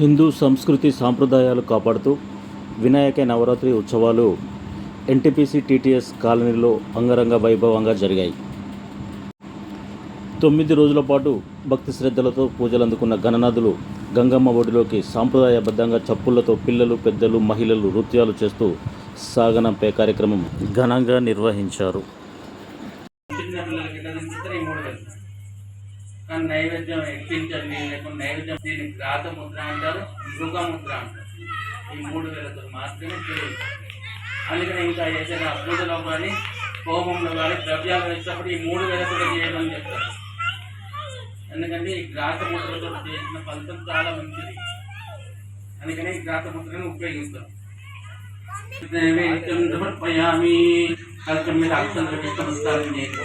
హిందూ సంస్కృతి సాంప్రదాయాలు కాపాడుతూ వినాయక నవరాత్రి ఉత్సవాలు ఎన్టీపీసీ టీటీఎస్ కాలనీలో అంగరంగ వైభవంగా జరిగాయి. తొమ్మిది రోజుల పాటు భక్తి శ్రద్ధలతో పూజలు అందుకున్న గణనాథులు గంగమ్మ ఒడిలోకి సాంప్రదాయబద్ధంగా చప్పులతో పిల్లలు పెద్దలు మహిళలు నృత్యాలు చేస్తూ సాగనంపే కార్యక్రమం ఘనంగా నిర్వహించారు చిన్న పిల్లలకి ఇట్లా తినిపిస్తారు ఈ మూడు వేలు కానీ నైవేద్యం ఎక్కించండి లేకుండా నైవేద్యం దీన్ని గ్రాత ముద్ర అంటారు మృగ ముద్ర అంటారు. ఈ మూడు వేలతో మాత్రమే తెలియదు అందుకని ఇంకా ఏదైనా పూజలో కానీ హోమంలో కానీ ద్రవ్యాలు వేసినప్పుడు ఈ మూడు వేలతో చేయమని చెప్తారు. ఎందుకంటే ఈ గ్రాత ముద్రతో చేసిన ఫలితం చాలా మంచిది. అందుకని ఈ గ్రాత ముద్రను ఉపయోగిస్తాం. నైవేద్యం సమర్పయామి. కలచం మీద అక్షంతలకి నమస్కారం చేయండి.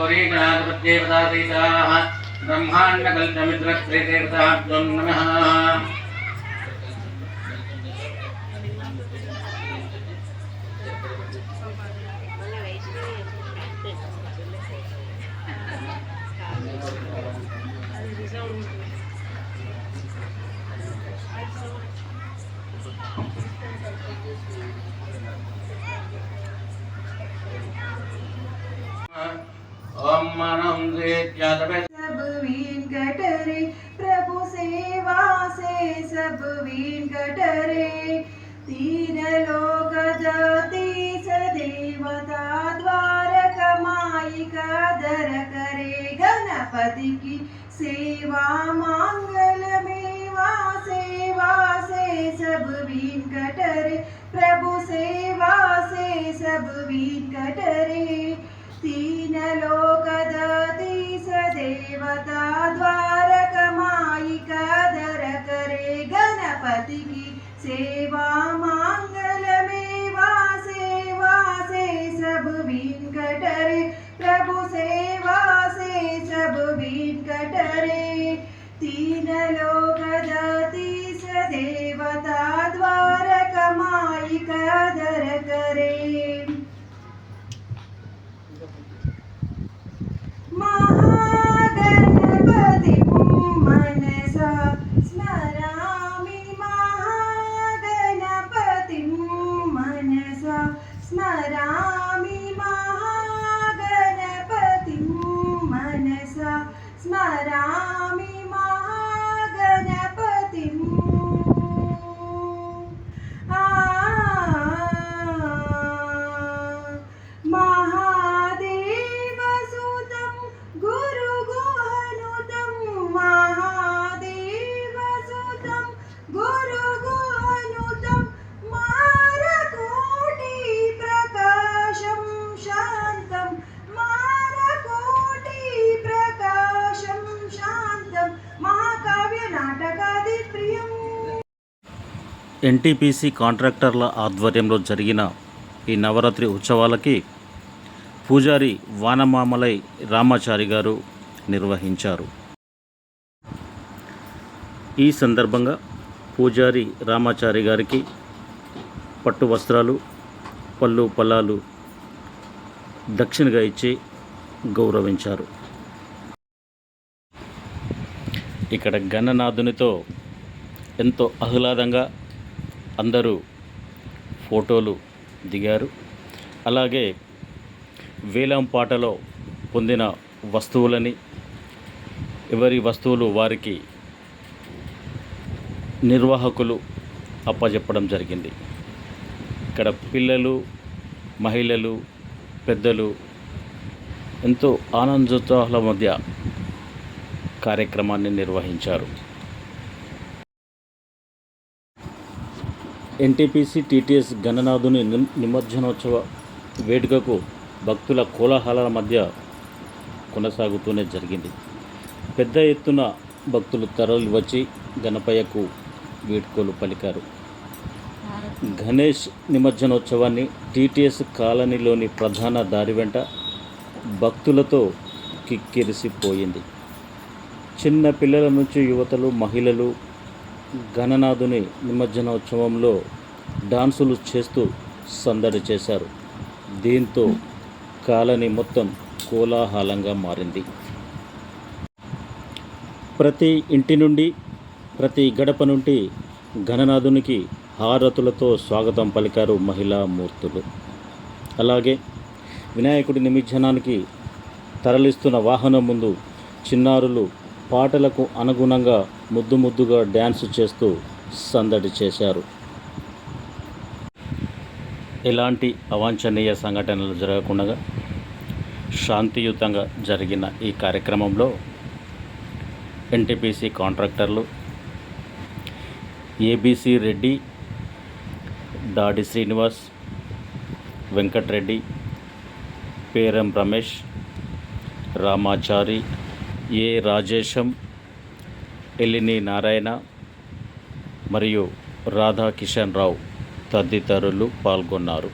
गौरीगणाधिपत्येवता ब्रह्माण्डकल्पमित्रस्त्रीदेवताभ्यो नमः सब वेंकट प्रभु सेवा से सब वेंकट रे तीन लोक जाति सदेवता द्वार कमाई कादर करे। गणपति की सेवा, मांगल मेवा, सेवा से सब वेंकट रे प्रभु सेवा से सब वेंकट दीन लोकदती स देवता द्वारक का दर करे गणपति की सेवा मांगल मेवा सेवा से सब बीन कटरे प्रभु सेवा से सब बीन कटरे तीन लोकदती स देवता द्वारक का दर करे ఎన్టీపీసీ కాంట్రాక్టర్ల ఆధ్వర్యంలో జరిగిన ఈ నవరాత్రి ఉత్సవాలకి పూజారి వానమామలై రామాచారి గారు నిర్వహించారు. ఈ సందర్భంగా పూజారి రామాచారి గారికి పట్టు వస్త్రాలు పళ్ళు పొలాలు దక్షిణగా ఇచ్చి గౌరవించారు. ఇక్కడ గణనాథునితో ఎంతో ఆహ్లాదంగా అందరూ ఫోటోలు దిగారు. అలాగే వేలం పాటలో పొందిన వస్తువులని ఎవరి వస్తువులు వారికి నిర్వాహకులు అప్పజెప్పడం జరిగింది. ఇక్కడ పిల్లలు మహిళలు పెద్దలు ఎంతో ఆనందోత్సాహాల మధ్య కార్యక్రమాన్ని నిర్వహించారు. ఎన్టీపీసీ టీటీఎస్ గణనాథుని నిమజ్జనోత్సవ వేడుకకు భక్తుల కోలాహలాల మధ్య కొనసాగుతూనే జరిగింది. పెద్ద ఎత్తున భక్తులు తరలి వచ్చి గణపయ్యకు వీడ్కోలు పలికారు. గణేష్ నిమజ్జనోత్సవాన్ని టీటీఎస్ కాలనీలోని ప్రధాన దారి వెంట భక్తులతో కిక్కిరిసిపోయింది. చిన్న పిల్లల నుంచి యువతలు మహిళలు గణనాథుని నిమజ్జనోత్సవంలో డాన్సులు చేస్తూ సందడి చేశారు. దీంతో కాలనీ మొత్తం కోలాహలంగా మారింది. ప్రతి ఇంటి నుండి ప్రతి గడప నుండి గణనాథునికి హారతులతో స్వాగతం పలికారు మహిళా మూర్తులు. అలాగే వినాయకుడి నిమజ్జనానికి తరలిస్తున్న వాహనం ముందు చిన్నారులు పాటలకు అనుగుణంగా ముద్దు ముద్దుగా డ్యాన్స్ చేస్తూ సందడి చేశారు. ఎలాంటి అవాంఛనీయ సంఘటనలు జరగకుండా శాంతియుతంగా జరిగిన ఈ కార్యక్రమంలో ఎన్టీపీసీ కాంట్రాక్టర్లు ఏబీసీ రెడ్డి దాడి శ్రీనివాస్ వెంకట్రెడ్డి పేరం రమేష్ రామాచారి ఏ రాజేశం ఎల్లిని నారాయణ మరియు రాధాకిషన్ రావు తదితరులు పాల్గొన్నారు.